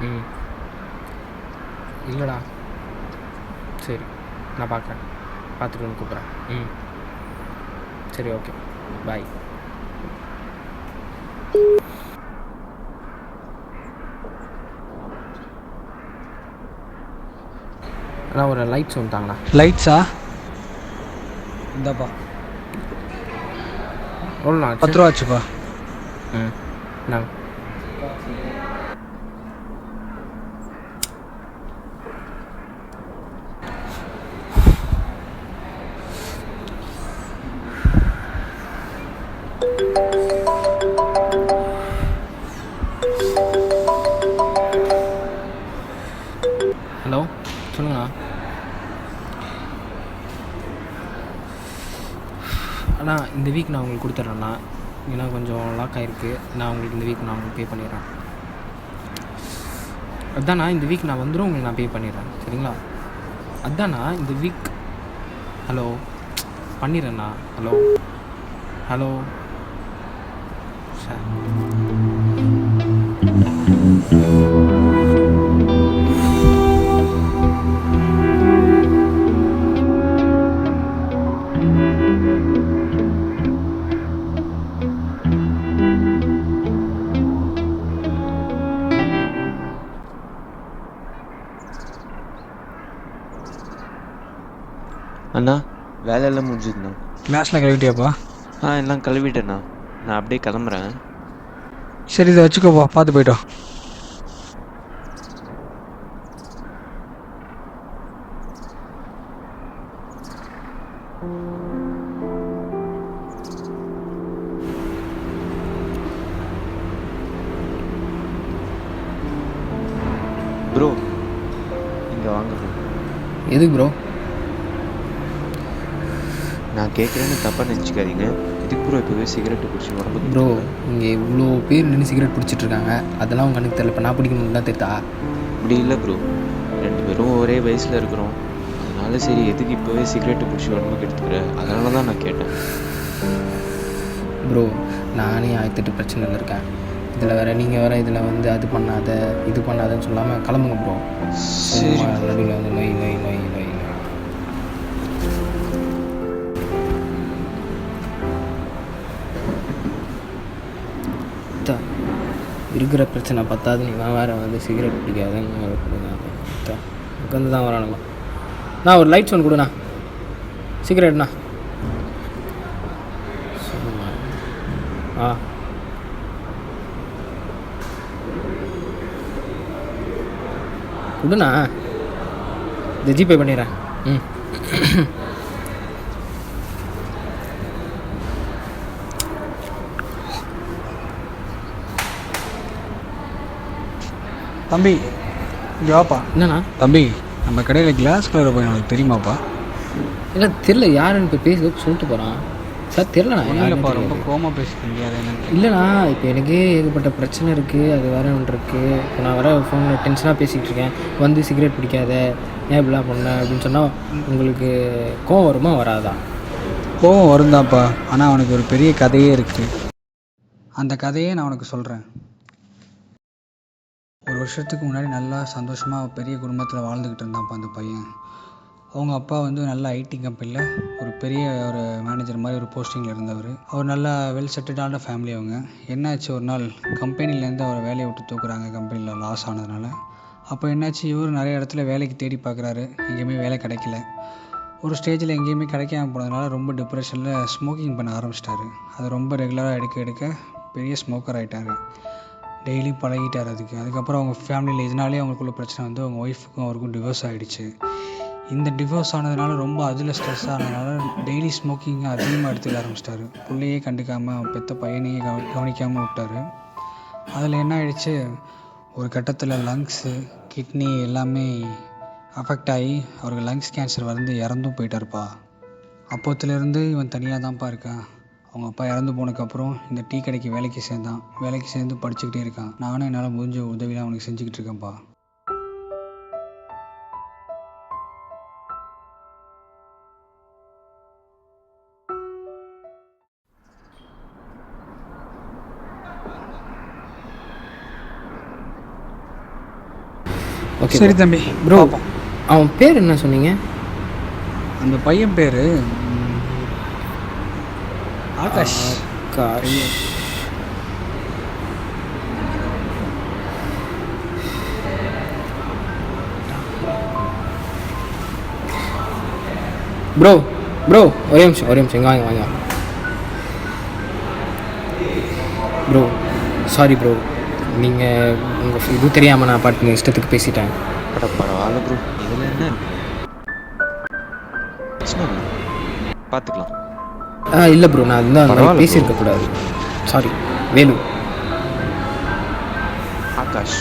ம். இல்லைடா. சரி நான் பார்க்குறேன். பார்த்துட்டு வந்து கூப்பிட்றேன். ம். சரி ஓகே. பாய் அண்ணா ஒரு லைட்ஸ் வந்துட்டாங்களா லைட்ஸா இந்தாப்பா. எவ்வளோண்ணா பத்து ரூபா ஆச்சுப்பா. ம். நான் இந்த வீக் நான் உங்களுக்கு கொடுத்துட்றேண்ணா ஏன்னா கொஞ்சம் லாக் ஆகிருக்கு நான் உங்களுக்கு இந்த வீக் நான் உங்களுக்கு பே பண்ணிடுறேன். அதாண்ணா இந்த வீக் நான் வந்துடும் உங்களுக்கு நான் பே பண்ணிடுறேன். சரிங்களா? அதாண்ணா இந்த வீக் ஹலோ பண்ணிடுறேண்ணா ஹலோ ஹலோ சார். வேலையெல்லாம் முடிஞ்சுதுண்ணா கிளாஸில் கழுவிட்டியாப்பா? ஆ எல்லாம் கழுவிட்டேண்ணா. நான் அப்படியே கிளம்புறேன். சரி இதை வச்சுக்கோப்பா. பார்த்து போயிட்டோம் ப்ரோ இங்கே வாங்க ப்ரோ எதுக்கு ப்ரோ நான் கேட்குறேன்னு தப்பாக நினச்சிக்காதீங்க. இதுக்கு ப்ரோ இப்போவே சிகரெட்டு பிடிச்சி உடம்புக்கு ப்ரோ இங்கே இவ்வளோ பேர் நின்று சிகரெட் பிடிச்சிட்டு இருக்காங்க. அதெல்லாம் உங்க கணக்கு தெரியல. இப்போ நான் பிடிக்கணும் தான் தெரியுதா? அப்படி இல்லை ப்ரோ ரெண்டு பேரும் ஒரே வயசில் இருக்கிறோம். அதனால சரி எதுக்கு இப்போவே சிகரெட்டு பிடிச்சி உடம்புக்கு எடுத்துக்கிற? அதனால தான் நான் கேட்டேன். ப்ரோ நானே ஆயிரத்தெட்டு பிரச்சனையில் இருக்கேன். இதில் வேறு நீங்கள் வேறு இதில் வந்து அது பண்ணாத இது பண்ணாதன்னு சொல்லாமல் கிளம்புங்க ப்ரோ சரி. நடுவில் வந்து நொய் நொய் நொய் இருக்கிற பிரச்சனை பத்தாது. நீ வேறு வந்து சிகரெட் பிடிக்காதுன்னு கொடுங்க அத்தா, உட்காந்து தான் வரானுங்க நான் ஒரு லைட்ஸ் ஒன்று கொடுண்ணா. சிகரெட்ண்ணா ஆ. கொடுண்ணா. இந்த ஜிபே பண்ணிடுறேன். ம். தம்பி இங்கே வாப்பா. என்னண்ணா? தம்பி நம்ம கடையில் கிளாஸ் கலர் போய் உனக்கு தெரியுமாப்பா? இல்லை தெரில யாருன்னு இப்போ பேசி சொல்லிட்டு போகிறான் சார் தெரிலண்ணா இல்லைப்பா ரொம்ப. கோமா பேசிட்டு முடியாது எனக்கு இல்லைண்ணா இப்போ எனக்கே ஏகப்பட்ட பிரச்சனை இருக்குது அது வேற ஒன்று இருக்குது இப்போ நான் வர ஃபோனில் டென்ஷனாக பேசிகிட்டு இருக்கேன். வந்து சிகரெட் பிடிக்காத ஏன் இப்படிலாம் பண்ண? அப்படின்னு சொன்னால் உங்களுக்கு கோவம் வருமா? வராதா? கோவம் வருந்தாப்பா. ஆனால் அவனுக்கு ஒரு பெரிய கதையே இருக்குது அந்த கதையே நான் உனக்கு சொல்கிறேன் ஒரு வருஷத்துக்கு முன்னாடி நல்லா சந்தோஷமாக பெரிய குடும்பத்தில் வாழ்ந்துக்கிட்டு இருந்தான்ப்பா அந்த பையன். அவங்க அப்பா வந்து நல்ல ஐடி கம்பெனியில் ஒரு பெரிய ஒரு மேனேஜர் மாதிரி ஒரு போஸ்டிங்கில் இருந்தவர். அவர் நல்லா வெல் செட்டில்டான ஃபேமிலி அவங்க. என்னாச்சு ஒரு நாள் கம்பெனிலேருந்து அவரை வேலையை விட்டு தூக்குறாங்க கம்பெனியில் லாஸ் ஆனதுனால. அப்போ என்னாச்சு? இவர் நிறைய இடத்துல வேலைக்கு தேடி பார்க்குறாரு எங்கேயுமே வேலை கிடைக்கல. ஒரு ஸ்டேஜில் எங்கேயுமே கிடைக்காம போனதுனால ரொம்ப டிப்ரெஷனில் ஸ்மோக்கிங் பண்ண ஆரம்பிச்சிட்டாரு. அது ரொம்ப ரெகுலராக எடுக்க எடுக்க பெரிய ஸ்மோக்கர் ஆகிட்டாரு டெய்லி பழகிட்டார் அதுக்கு. அதுக்கப்புறம் அவங்க ஃபேமிலியில் இதனாலே அவங்களுக்குள்ள பிரச்சனை வந்து அவங்க ஒய்ஃபுக்கும் அவருக்கும் டிவோர்ஸ் ஆகிடுச்சு இந்த டிவோர்ஸ் ஆனதுனால ரொம்ப அதில் ஸ்ட்ரெஸ் ஆனதுனால டெய்லி ஸ்மோக்கிங் அதிகமாக எடுத்துக்க ஆரம்பிச்சிட்டாரு. பிள்ளையே கண்டுக்காமல் பெத்த பையனையே கவ கவனிக்காமல் விட்டாரு. அதில் என்ன ஆயிடுச்சு? ஒரு கட்டத்தில் லங்ஸு கிட்னி எல்லாமே அஃபெக்ட் ஆகி அவருக்கு லங்ஸ் கேன்சர் வந்து இறந்தும் போயிட்டாருப்பா. அப்போத்துலேருந்து இவன் தனியாக தான்ப்பா இருக்கான். அவங்க அப்பா இறந்து போனதுக்கப்புறம் இந்த டீ கடைக்கு வேலைக்கு சேர்ந்தான். வேலைக்கு சேர்ந்து படிச்சுக்கிட்டே இருக்கான். நானும் என்னால் முடிஞ்ச உதவியெலாம் அவனுக்கு செஞ்சுக்கிட்டு இருக்கேன்ப்பா. ஓகே சரி தம்பி ப்ரோ. அவன் பேர் என்ன சொன்னீங்க? அந்த பையன் பேர் ஆகாஷ். காஷ் ப்ரோ ப்ரோ ஒரே நிமிஷம் ஒரே நிமிஷம். இங்கே வாங்க வாங்க. ப்ரோ சாரி ப்ரோ நீங்கள் உங்கள் இது தெரியாமல் நான் பாட்டுங்க இஷ்டத்துக்கு பேசிட்டேன். அட பரவாயில்ல ப்ரோ இதில் என்ன? பார்த்துக்கலாம் ஆ இல்லை ப்ரோ நான் அதுதான் அந்த மாதிரி பரவாயில்ல bro. பேசியிருக்க கூடாது சாரி வேலு. ஆகாஷ்.